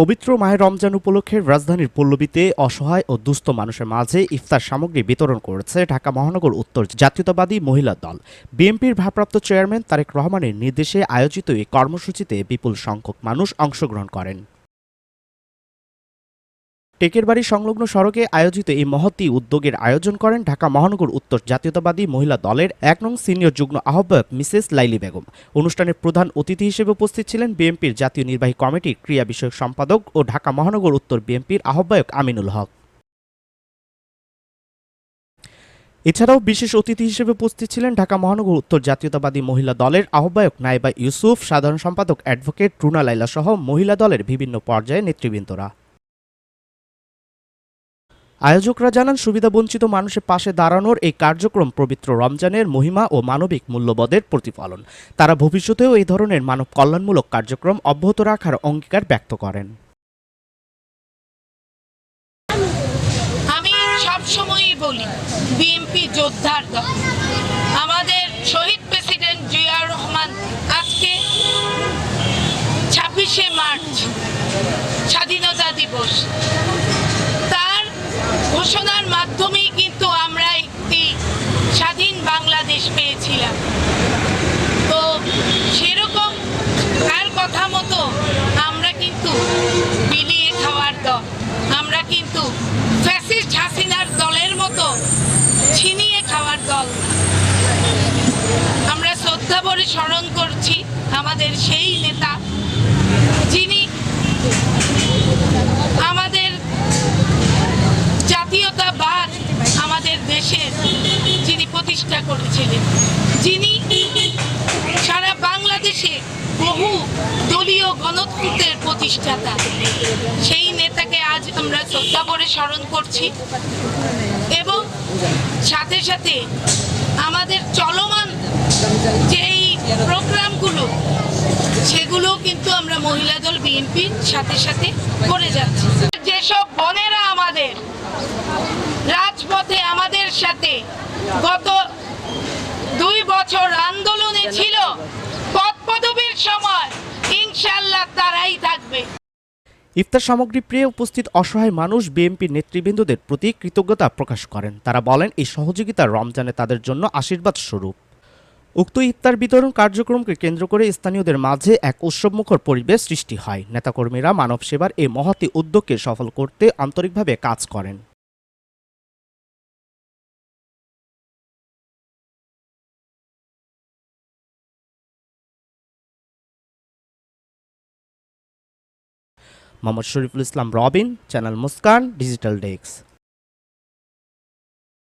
পবিত্র মাহে রমজান উপলক্ষে রাজধানীর পল্লবীতে অসহায় ও দুস্থ মানুষের মাঝে ইফতার সামগ্রী বিতরণ করেছে ঢাকা মহানগর উত্তর জাতীয়তাবাদী মহিলা দল। বিএনপির ভারপ্রাপ্ত চেয়ারম্যান তারেক রহমানের নির্দেশে আয়োজিত এই কর্মসূচিতে বিপুল সংখ্যক মানুষ অংশগ্রহণ করেন। টেকের বাড়ি সংলগ্ন সড়কে আয়োজিত এই মহতি উদ্যোগের আয়োজন করেন ঢাকা মহানগর উত্তর জাতীয়তাবাদী মহিলা দলের এক নং সিনিয়র যুগ্ম আহ্বায়ক মিসেস লাইলি বেগম। অনুষ্ঠানের প্রধান অতিথি হিসেবে উপস্থিত ছিলেন বিএনপির জাতীয় নির্বাহী কমিটির ক্রিয়া বিষয়ক সম্পাদক ও ঢাকা মহানগর উত্তর বিএনপির আহ্বায়ক আমিনুল হক। এছাড়াও বিশেষ অতিথি হিসেবে উপস্থিত ছিলেন ঢাকা মহানগর উত্তর জাতীয়তাবাদী মহিলা দলের আহ্বায়ক নাইবা ইউসুফ, সাধারণ সম্পাদক অ্যাডভোকেট রুনা লাইলা সহ মহিলা দলের বিভিন্ন পর্যায়ে নেতৃবৃন্দরা। আয়োজকরা জানান সুবিধাবঞ্চিত মানুষের পাশে দাঁড়ানোর এই কার্যক্রম পবিত্র রমজানের মহিমা ও মানবিক মূল্যবোধের প্রতিফলন। তারা ভবিষ্যতেও এই ধরনের মানব কল্যাণমূলক কার্যক্রম অব্যাহত রাখার অঙ্গীকার ব্যক্ত করেন। আমি সব সময়ই বলি বিএনপি যোদ্ধার আমাদের শহীদ প্রেসিডেন্ট জিয়া রহমান আজকে ছাব্বিশে মার্চ স্বাধীনতা দিবস। ঘোষণার মাধ্যমেই কিন্তু আমরা একটি স্বাধীন বাংলাদেশ পেয়েছিলাম। তো সেরকম তার কথা মতো আমরা কিন্তু বিলিয়ে খাওয়ার দল। আমরা কিন্তু ফ্যাসিস্ট হাসিনার দলের মতো ছিনিয়ে খাওয়ার দল আমরা শ্রদ্ধা ভরে স্মরণ করছি আমাদের সেই নেতা যিনি আমাদের জাতীয়তাবাদ আমাদের দেশের যিনি প্রতিষ্ঠা করেছিলেন, যিনি সারা বাংলাদেশে বহু দলীয় গণতন্ত্রের প্রতিষ্ঠাতা, সেই নেতাকে আজ আমরা শ্রদ্ধা করে স্মরণ করছি এবং সাথে সাথে আমাদের চলমান যেই প্রোগ্রামগুলো সেগুলো কিন্তু আমরা মহিলা দল বিএনপির সাথে সাথে করে যাচ্ছি। যেসব বোনেরা আমাদের রাজপথে আমাদের সাথে গত দুই বছর আন্দোলনে ছিল। পদ পদবীর সময় ইনশাল্লাহ তারাই থাকবে। ইফতার সামগ্রী পেয়ে উপস্থিত অসহায় মানুষ বিএনপির নেতৃবৃন্দদের প্রতি কৃতজ্ঞতা প্রকাশ করেন। তারা বলেন, এই সহযোগিতা রমজানে তাদের জন্য আশীর্বাদ স্বরূপ। উক্ত ইফতার বিতরণ কার্যক্রমকে কেন্দ্র করে স্থানীয়দের মাঝে এক উৎসবমুখর পরিবেশ সৃষ্টি হয়। নেতাকর্মীরা মানব সেবার এই মহতি উদ্যোগকে সফল করতে আন্তরিকভাবে কাজ করেন। Mohammad Shariful Islam Robin channel Muskan digital desk.